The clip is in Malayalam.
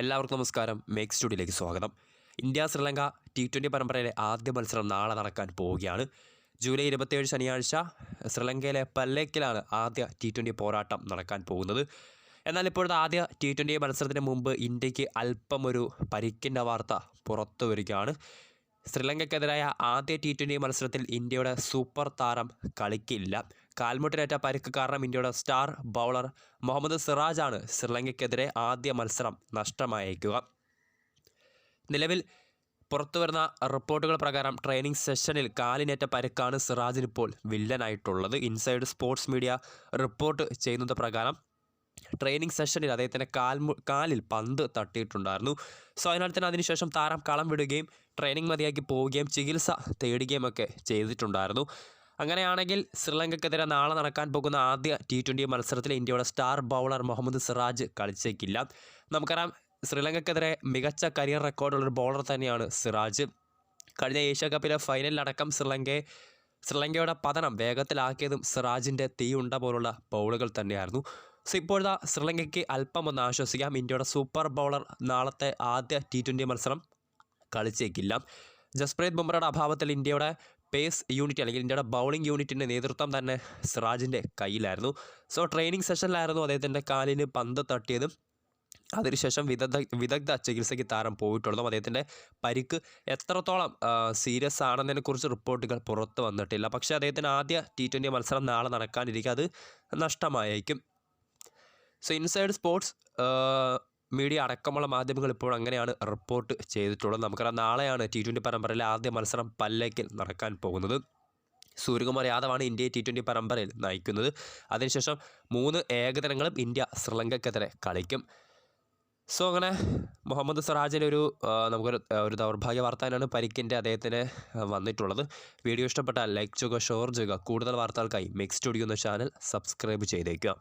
എല്ലാവർക്കും നമസ്കാരം. മേക്ക് സ്റ്റുഡിയോയിലേക്ക് സ്വാഗതം. ഇന്ത്യ ശ്രീലങ്ക ടി ട്വന്റി പരമ്പരയിലെ ആദ്യ മത്സരം നാളെ നടക്കാൻ പോവുകയാണ്. ജൂലൈ ഇരുപത്തിയേഴ് ശനിയാഴ്ച ശ്രീലങ്കയിലെ പല്ലേക്കിലാണ് ആദ്യ ടി ട്വന്റി പോരാട്ടം നടക്കാൻ പോകുന്നത്. എന്നാൽ ഇപ്പോഴത്തെ ആദ്യ ടി ട്വന്റി മത്സരത്തിന് മുമ്പ് ഇന്ത്യയ്ക്ക് അല്പം ഒരു പരിക്കിന്റെ വാർത്ത പുറത്തു വരികയാണ് ശ്രീലങ്കയ്ക്കെതിരായ ആദ്യ ടി ട്വന്റി മത്സരത്തിൽ ഇന്ത്യയുടെ സൂപ്പർ താരം കളിക്കില്ല. കാൽമുട്ടിനേറ്റ പരിക്ക് കാരണം ഇന്ത്യയുടെ സ്റ്റാർ ബൗളർ മുഹമ്മദ് സിറാജാണ് ശ്രീലങ്കയ്ക്കെതിരെ ആദ്യ മത്സരം നഷ്ടമായേക്കുക. നിലവിൽ പുറത്തുവരുന്ന റിപ്പോർട്ടുകൾ പ്രകാരം ട്രെയിനിങ് സെഷനിൽ കാലിനേറ്റ പരിക്കാണ് സിറാജിനിപ്പോൾ വില്ലനായിട്ടുള്ളത്. ഇൻസൈഡ് സ്പോർട്സ് മീഡിയ റിപ്പോർട്ട് ചെയ്യുന്നത് പ്രകാരം ട്രെയിനിങ് സെഷനിൽ അദ്ദേഹത്തിന്റെ കാലിൽ പന്ത് തട്ടിയിട്ടുണ്ടായിരുന്നു. സോ അതിനാൽ തന്നെ അതിനുശേഷം താരം കളം വിടുകയും ട്രെയിനിങ് മതിയാക്കി പോവുകയും ചികിത്സ തേടുകയും ഒക്കെ ചെയ്തിട്ടുണ്ടായിരുന്നു. അങ്ങനെയാണെങ്കിൽ ശ്രീലങ്കയ്ക്കെതിരെ നാളെ നടക്കാൻ പോകുന്ന ആദ്യ ടി ട്വന്റി മത്സരത്തിൽ ഇന്ത്യയുടെ സ്റ്റാർ ബൗളർ മുഹമ്മദ് സിറാജ് കളിച്ചേക്കില്ല. നമുക്കറിയാം ശ്രീലങ്കയ്ക്കെതിരെ മികച്ച കരിയർ റെക്കോർഡുള്ളൊരു ബൗളർ തന്നെയാണ് സിറാജ്. കഴിഞ്ഞ ഏഷ്യ കപ്പിലെ ഫൈനലിലടക്കം ശ്രീലങ്കയെ ശ്രീലങ്കയുടെ പതനം വേഗത്തിലാക്കിയതും സിറാജിന്റെ തീയുണ്ട പോലുള്ള ബൗളുകൾ തന്നെയായിരുന്നു. സോ ഇപ്പോഴത്തെ ശ്രീലങ്കയ്ക്ക് അല്പം ഒന്ന് ആശ്വസിക്കാം. ഇന്ത്യയുടെ സൂപ്പർ ബൗളർ നാളത്തെ ആദ്യ ടി ട്വന്റി മത്സരം കളിച്ചേക്കില്ല. ജസ്പ്രീത് ബുംറയുടെ അഭാവത്തിൽ ഇന്ത്യയുടെ പേസ് യൂണിറ്റ് അല്ലെങ്കിൽ ഇന്ത്യയുടെ ബൗളിംഗ് യൂണിറ്റിന്റെ നേതൃത്വം തന്നെ സിറാജിന്റെ കയ്യിലായിരുന്നു. സോ ട്രെയിനിങ് സെഷനിലായിരുന്നു അദ്ദേഹത്തിന്റെ കാലിന് പന്ത് തട്ടിയതും. അതിനുശേഷം വിദഗ്ധ വിദഗ്ധ ചികിത്സയ്ക്ക് താരം പോയിട്ടുള്ളതും അദ്ദേഹത്തിന്റെ പരിക്ക് എത്രത്തോളം സീരിയസ് ആണെന്നതിനെക്കുറിച്ച് റിപ്പോർട്ടുകൾ പുറത്ത് വന്നിട്ടില്ല. പക്ഷേ അദ്ദേഹത്തിന് ആദ്യ ടി ട്വന്റി മത്സരം നാളെ നടക്കാനിരിക്കും. അത് നഷ്ടമായേക്കും. സോ ഇൻസൈഡ് സ്പോർട്സ് മീഡിയ അടക്കമുള്ള മാധ്യമങ്ങൾ ഇപ്പോൾ അങ്ങനെയാണ് റിപ്പോർട്ട് ചെയ്തിട്ടുള്ളത്. നമുക്കറിയാം നാളെയാണ് ടി ട്വന്റി പരമ്പരയിലെ ആദ്യ മത്സരം പല്ലേക്കിൽ നടക്കാൻ പോകുന്നത്. സൂര്യകുമാർ യാദവാണ് ഇന്ത്യയെ ടി ട്വന്റി പരമ്പരയിൽ നയിക്കുന്നത്. അതിനുശേഷം മൂന്ന് ഏകദിനങ്ങളും ഇന്ത്യ ശ്രീലങ്കക്കെതിരെ കളിക്കും. സോ അങ്ങനെ മുഹമ്മദ് സിറാജിന്റെ ഒരു നമുക്കൊരു ഒരു ദൗർഭാഗ്യ വാർത്ത പരിക്കിന്റെ അദ്ദേഹത്തിന് വന്നിട്ടുള്ളത്. വീഡിയോ ഇഷ്ടപ്പെട്ടാൽ ലൈക്ക് ചെയ്യുക ഷെയർ ചെയ്യുക. കൂടുതൽ വാർത്തകൾക്കായി മിക്സ് സ്റ്റുഡിയോ എന്ന ചാനൽ സബ്സ്ക്രൈബ് ചെയ്തേക്കുക.